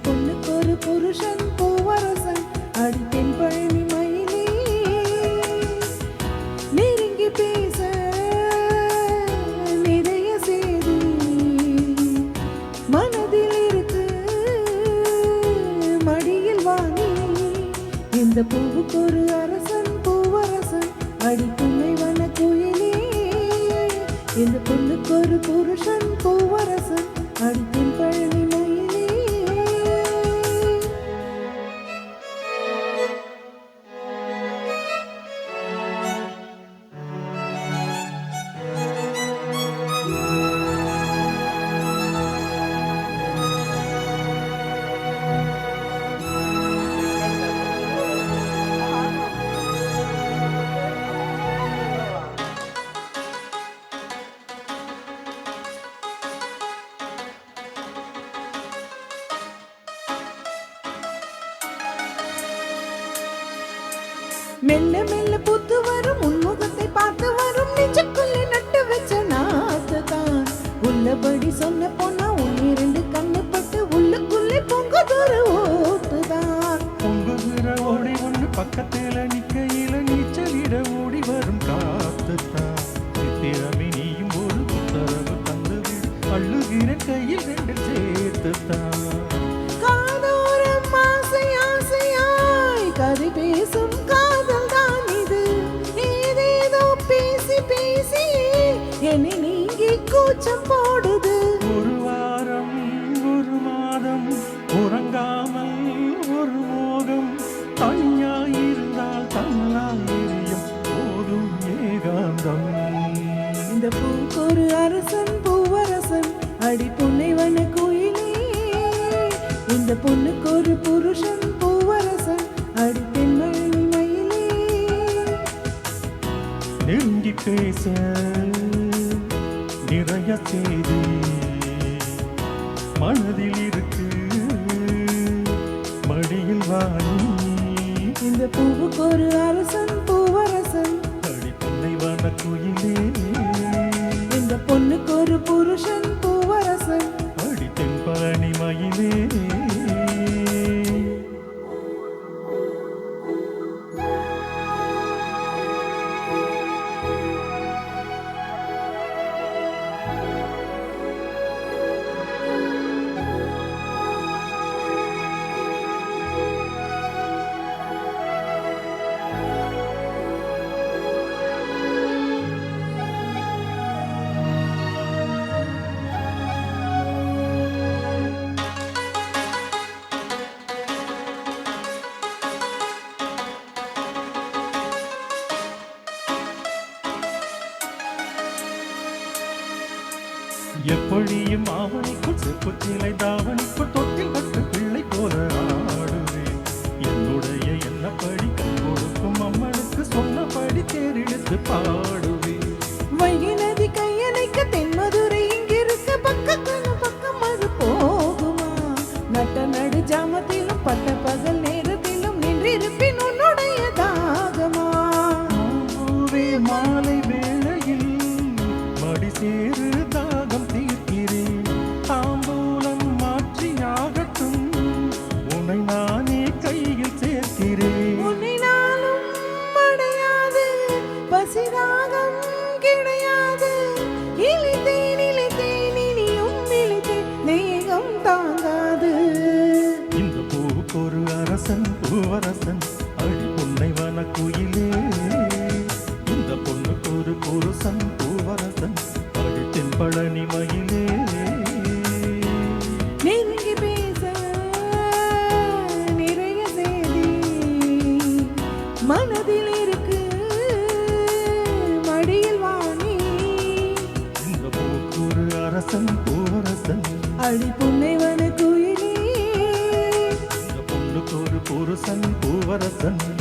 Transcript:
புருஷன் பூவரசன் அடித்தென் பழனி மயிலே. நெருங்கி பேச நிறைய செய்தி மனதில் இருக்கு. மடியில் வாங்கி இந்த பூவுக்கு ஒரு அரசன் பூவரசன் அடி வன குயிலே. இந்த பொண்ணுக்கு ஒரு புருஷன் பூவரசன் மெல்ல மெல்ல புத்து வரும் உன்முகத்தை பார்த்து வரும். நெஞ்சுக்குள்ளே நட்டு வச்ச நாத்து உள்ளபடி சொன்ன போனா உன்னிரண்டு கண்ணு பட்டு உள்ளுக்குள்ளே பொங்குதொரு ஓத்துதான் பொங்குகிற ஓடி ஒண்ணு பக்கத்துல நிக்கையில நீச்சலிட ஓடி வரும் காத்துதான் சித்திரமே நீயும் ஒரு புத்தரவு தந்து அள்ளுகிற கையில் ரெண்டு தனியாயிருந்தால் தன்னாயிருக்கும் போதும் ஏகாந்தம். இந்த பூக்கொரு அரசன் பூவரசன் அடி புன்னைவன குயிலே. இந்த பொண்ணுக்கு ஒரு புருஷன் பூவரசன் அடி தென்மழி மயிலே. நெருங்கி பேச நிறைய செய்தி மனதில் இருக்கு மடியில் இந்த பூவுக்கு ஒரு அரசன் பூவரசன். அடி துணை வன குயிலே எப்படியும் ஆவணிக்குள் செப்புச்சிலை தாவணிக்குள் தொட்டில் கட்டு பிள்ளை போல ஆடுவேன். என்னுடைய என்னப்படி கண் கொடுக்கும் அம்மனுக்கு சொன்னபடி தேரெடுத்து பாடு. பசிதாகம் கிடையாது. இழித்தேன் இழித்தேன் இனியும் இழித்தேன் தேகம் தாங்காது. இந்த பூவுக்கு ஒரு அரசன் பூவரசன் அடி புன்னை வன குயிலே இந்த பொண்ணுக்கு ஒரு புருஷன் பூவரசன் அடி தென்பழனி மயிலே. நெருங்கி பேச நிறைய செய்தி. மனதில் குயிலே